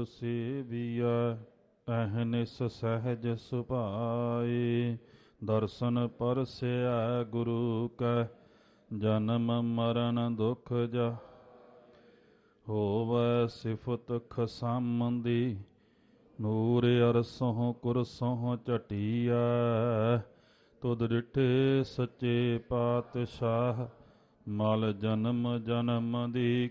ਗੁਰ ਸੇਵੀਐ ਅਹਨਿਸ ਸਹਿਜ ਸੁਭਾਏ ਦਰਸ਼ਨ ਪਰਸੈ ਗੁਰੂ ਕੈ, ਜਨਮ ਮਰਨ ਦੁਖ ਜਾ ਹੋਵੈ ਸਿਫਤ ਖਸਮੰਦੀ, ਨੂਰ ਅਰਸੋਂ ਕੁਰਸੋਂ ਝਟੀਐ। ਤੁਧ ਡਿਠੇ ਸੱਚੇ ਪਾਤਸ਼ਾਹ, ਮਲ ਜਨਮ ਜਨਮ ਦੀ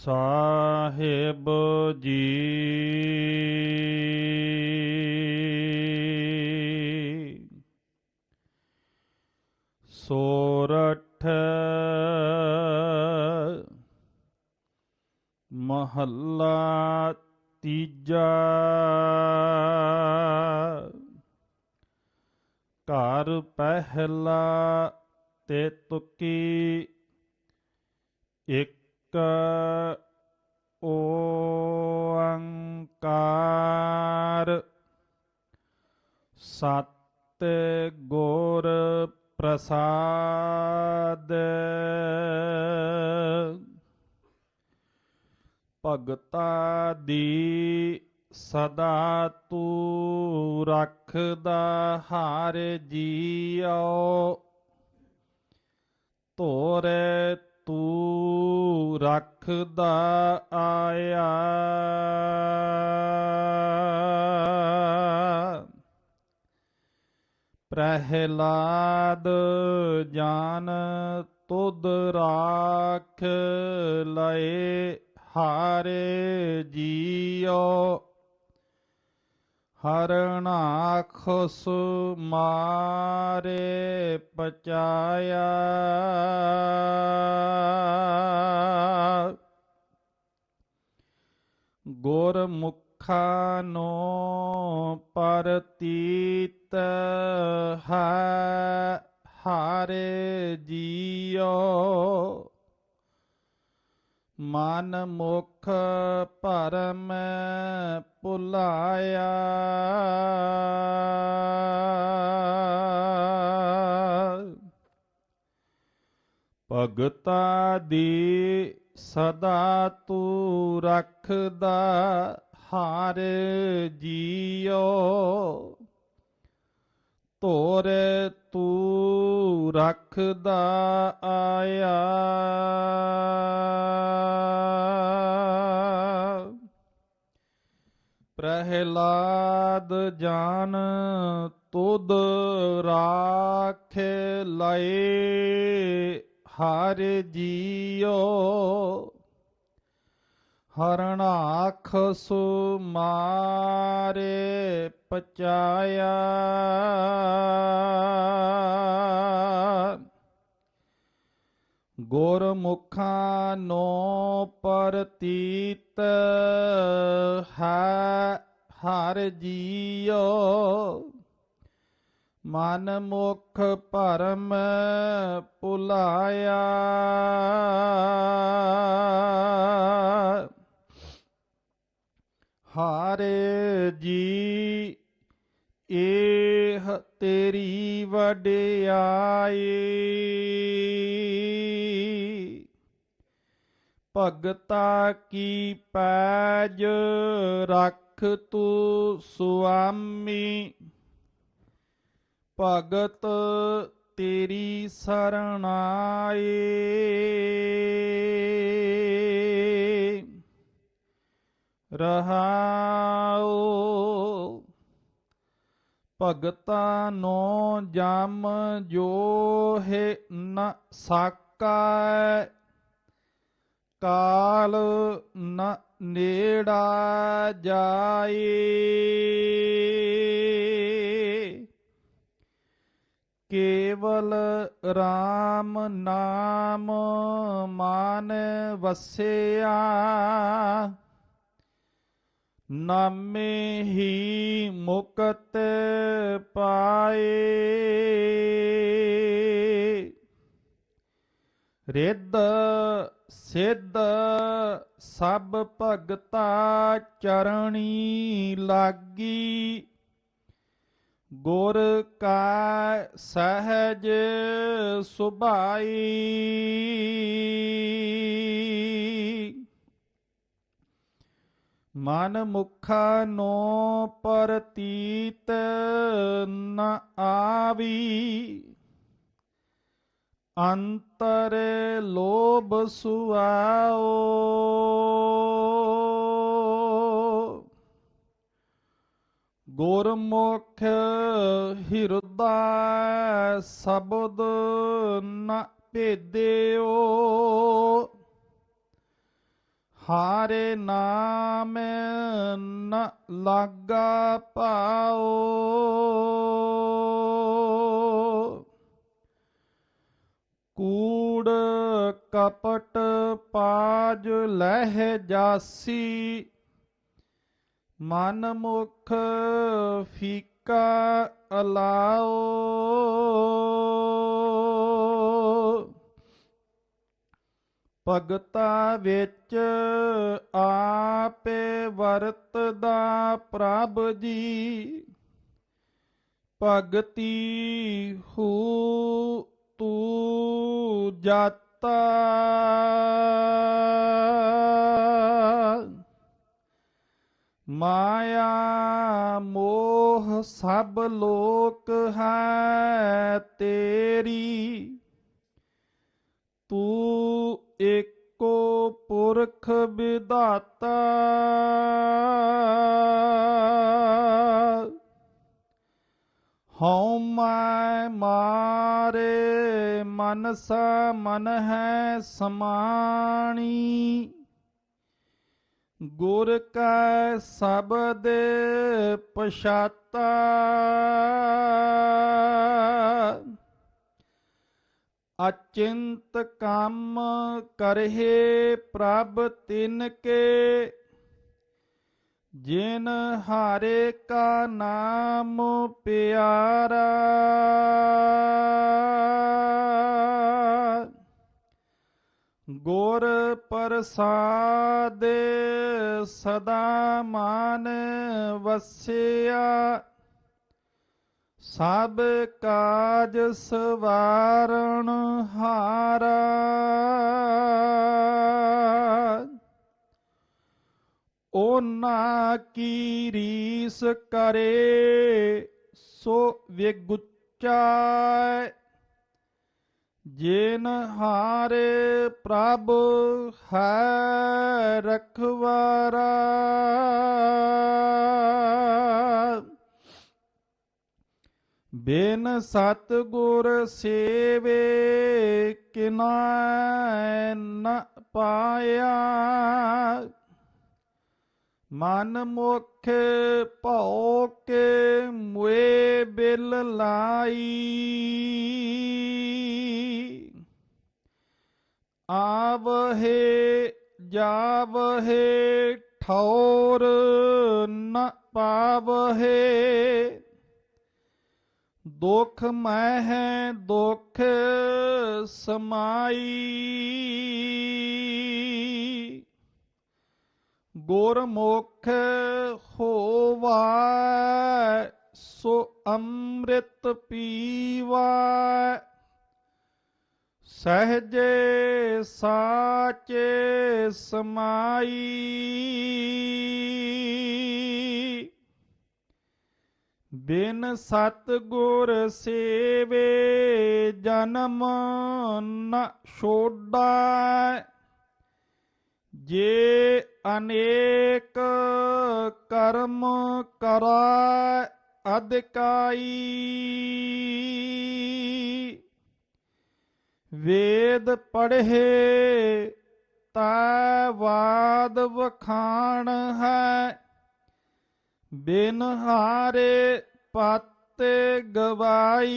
ਸਾਹਿਬ ਜੀ ਸੋਰਠ ਮਹੱਲਾ ਤੀਜਾ ਘਰ ਪਹਿਲਾ ਤੇ ਤੁਕੀ ਇੱਕ ਓੰਕਾਰ ਸਤ ਗੁਰ ਪ੍ਰਸਾਦ। ਭਗਤਾ ਦੀ ਸਦਾ ਤੂੰ ਰੱਖਦਾ ਹਰ ਜੀਉ ਤੋਰੇ ਤੂੰ ਰੱਖਦਾ ਆਇਆ। ਪ੍ਰਹਿਲਾਦ ਜਾਨ ਤੁਧ ਰਾਖ ਲਏ ਹਾਰੇ ਜੀਓ। ਹਰਣਾਖਸ ਮਾਰੇ ਪਚਾਇਆ। ਗੁਰਮੁਖਾ ਨੋ ਪਰਤੀਤ ਹੈ ਹਾਰੇ ਜੀਓ। ਮਨ ਮੁਖ ਭਰਮ ਭੁਲਾਇਆ। ਭਗਤਾ ਦੀ ਸਦਾ ਤੂੰ ਰੱਖਦਾ ਹਾਰ ਜੀਓ। ਤੋਰ ਤੂੰ ਰੱਖਦਾ ਆਇਆ। ਪ੍ਰਹਿਲਾਦ ਜਾਨ ਤੁਧ ਰਾਖ ਲਏ ਹਰ ਜੀਓ ਹਰਣਾਖ ਮਾਰੇ ਪਚਾਇਆ। ਗੁਰਮੁਖਾਂ ਨੋ ਪਰਤੀਤ ਹੈ ਹਰ ਜੀਓ ਮਨ ਮੁਖ ਭਰਮ ਭੁਲਾਇਆ। ਹਾਰੇ ਜੀ ਏਹ ਤੇਰੀ ਵਡਿਆਈ। ਭਗਤਾ ਕੀ ਪੈਜ ਰੱਖ ਤੂੰ ਸੁਆਮੀ। ਭਗਤ ਤੇਰੀ ਸਰਣਾਏ। ਰਹਾਉ। ਭਗਤਾ ਨੋ ਜਮ ਜੋ ਹੈ ਨ ਸਾਕਾ। ਕਾਲ ਨ ਨੇੜਾ ਜਾਏ ਕੇਵਲ RAM ਨਾਮ ਮਾਨ ਵਸਿਆ। ਨਾਮੇ ਹੀ ਮੁਕਤ ਪਾਏ। ਰਿੱਧ ਸਿੱਧ ਸਭ ਭਗਤਾ ਚਰਣੀ ਲਾਗੀ। ਗੁਰ ਕਾ ਸਹਜ ਸੁਭਾਈ। ਮਨ ਮੁਖਾ ਨੋ ਪ੍ਰਤੀਤ ਨ ਆਵੀ। ਅੰਤਰ ਲੋਭ ਸੁਆਓ। ਗੁਰਮੁਖ ਹਿਰਦਾ ਸ਼ਬਦ ਨ ਭੇਦਿਓ। ਹਾਰੇ ਨਾਮ ਨ ਲਾਗਾ ਪਾਓ। ਕੂੜ ਕਪਟ ਪਾਜ ਲਹਿ ਜਾਸੀ ਮਨ ਮੁਖ ਫੀਕਾ ਅਲਾਓ। ਭਗਤਾ ਵਿੱਚ ਆਪੇ ਵਰਤਦਾ ਪ੍ਰਭ ਜੀ। ਭਗਤੀ ਹੂ ਤੂ ਜਾਤਾ। ਮਾਇਆ ਮੋਹ ਸਭ ਲੋਕ ਹੈ ਤੇਰੀ। ਤੂੰ ਏਕੋ ਪੁਰਖ ਵਿਧਾਤਾ। ਹਉ ਮੈਂ ਮਾਰੇ ਮਨਸਾ ਮਨ ਹੈ ਸਮਾਣੀ। ਗੁਰ ਕੈ ਸ਼ਬਦ ਪਛਾਤਾ। ਅਚਿੰਤ ਕੰਮ ਕਰਹਿ ਪ੍ਰਭ ਤਿਨ ਕੇ, ਜਿਨ ਹਾਰੇ ਕਾ ਨਾਮ ਪਿਆਰਾ। ਗੁਰ ਪ੍ਰਸਾਦ ਸਦਾ ਮਾਨ ਵਸਿਆ। ਸਭ ਕਾਜ ਸਵਾਰਣ ਹਾਰਾ। ਉਹਨਾਂ ਕੀ ਰੀਸ ਕਰੇ, ਸੋ ਵਿਗੁਚੈ ਜਿਨ ਹਾਰੇ ਪ੍ਰਭ ਹੈ ਰਖਵਾਰਾ। ਬਿਨ ਸਤ ਗੁਰ ਸੇਵੇ ਕਿਨਾ ਨ ਪਾਇਆ। ਮਨ ਮੁਖ ਭਉ ਕੇ ਮੁਏ ਬਿਲ ਲਾਈ। ਆਵਹੇ ਜਾਵਹੇ ਠੌਰ ਨ ਪਾਵਹੇ। ਦੁਖ ਮਹਿ ਦੁਖ ਸਮਾਈ। ਗੁਰਮੁਖ ਹੋਵਾ ਸੋ ਅੰਮ੍ਰਿਤ ਪੀਵਾ ਸਹਜੇ ਸਾਚੇ ਸਮਾਈ। ਬਿਨ ਸਤ ਗੁਰ ਸੇਵੇ ਜਨਮ ਨ ਛੋਡਾ। ਜੇ ਅਨੇਕ ਕਰਮ ਕਰਾ, ਅਧਿਕਾਈ। ਵੇਦ ਪੜ੍ਹੇ, ਤਾ ਬਾਦ ਵਖਾਣ ਹੈ। ਬਿਨ ਹਾਰੇ ਪਤ ਗਵਾਈ।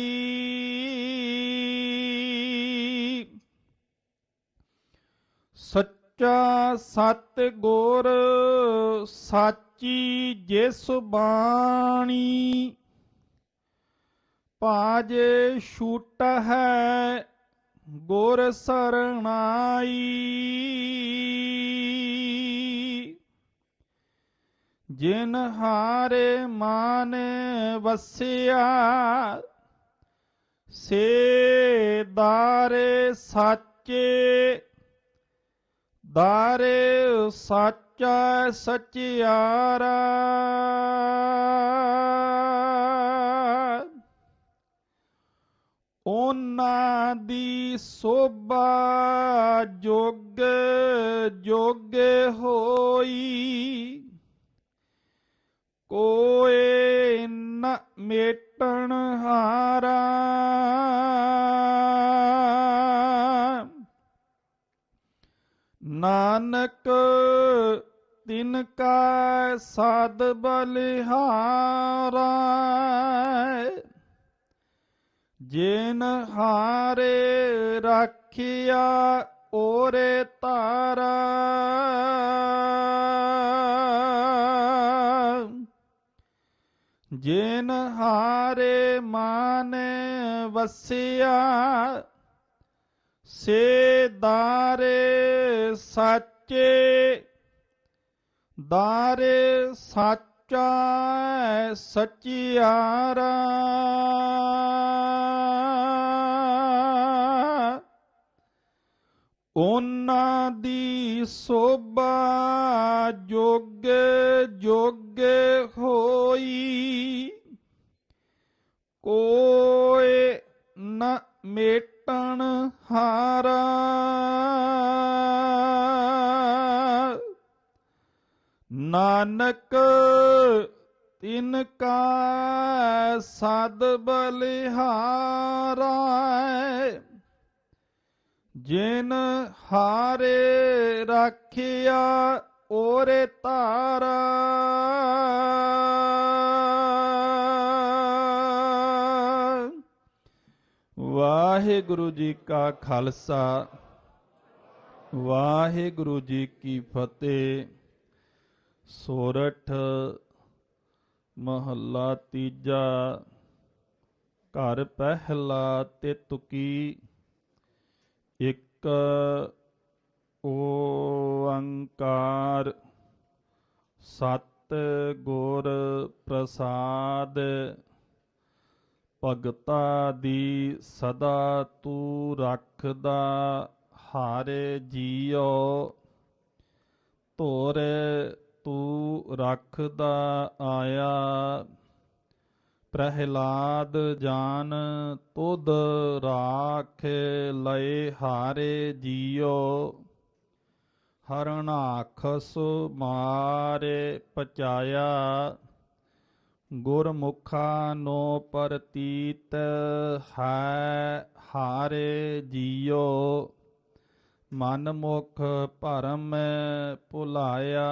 ਸੱਚਾ ਸਤ ਗੁਰ ਸਾਚੀ ਜਿਸ ਬਾਣੀ ਪਾਜੇ ਛੂਟ ਹੈ ਗੁਰ ਸਰਣਾਈ। ਜਿਨ ਹਾਰੇ ਮਾਨ ਵਸਿਆ, ਸੇ ਦਾਰੇ ਸਾਚੇ, ਦਾਰੇ ਸਾਚਾ ਸਚਿਆਰਾ। ਉਹਨਾਂ ਦੀ ਸੋਭਾ ਜੋਗ ਜੋਗ ਹੋਈ ਕੋਏ ਨ ਜਿਨ ਹਾਰੇ ਮਾਨ ਵਸਿਆ ਸੇ ਦਾਰੇ ਸਾਚੇ ਦਾਰੇ ਸਾਚਾ ਸਚਿਆਰਾ। ਉਹਨਾਂ ਦੀ ਸੋਭਾ ਜੋਗ ਜੋਗ ਹੋਈ। ਕੋਏ ਨ ਮੇਟਣ ਹਾਰਾ। ਨਾਨਕ ਤਿਨ ਕਾ ਸਦ ਬਲਿਹਾਰਾ। ਜਿਨ ਹਾਰੇ ਰਾਖਿਆ ਓਰੇ ਤਾਰਾ ਵਾਹਿਗੁਰੂ ਜੀ ਕਾ ਖਾਲਸਾ, ਵਾਹਿਗੁਰੂ ਜੀ ਕੀ ਫਤਿਹ। ਸੋਰਠ ਮਹੱਲਾ ਤੀਜਾ, ਘਰ ਪਹਿਲਾ ਤੇ ਤੁਕੀ। ਇੱਕ ਓੰਕਾਰ, ਸਤ ਗੁਰ ਪ੍ਰਸਾਦ, ਭਗਤਾ ਦੀ ਸਦਾ ਤੂੰ ਰੱਖਦਾ ਹਾਰੇ ਜੀਓ, ਧੋਰ ਤੂੰ ਰੱਖਦਾ ਆਇਆ। ਪ੍ਰਹਿਲਾਦ ਜਾਨ ਤੁਧ ਰਾਖ ਲਏ ਹਾਰੇ ਜੀਉ ਹਰਣਾਖਸ ਮਾਰੇ ਪਚਾਇਆ, ਗੁਰਮੁਖਾ ਨੋ ਪ੍ਰਤੀਤ ਹੈ ਹਾਰੇ ਜੀਓ ਮਨ ਮੁਖ ਭਰਮ ਭੁਲਾਇਆ।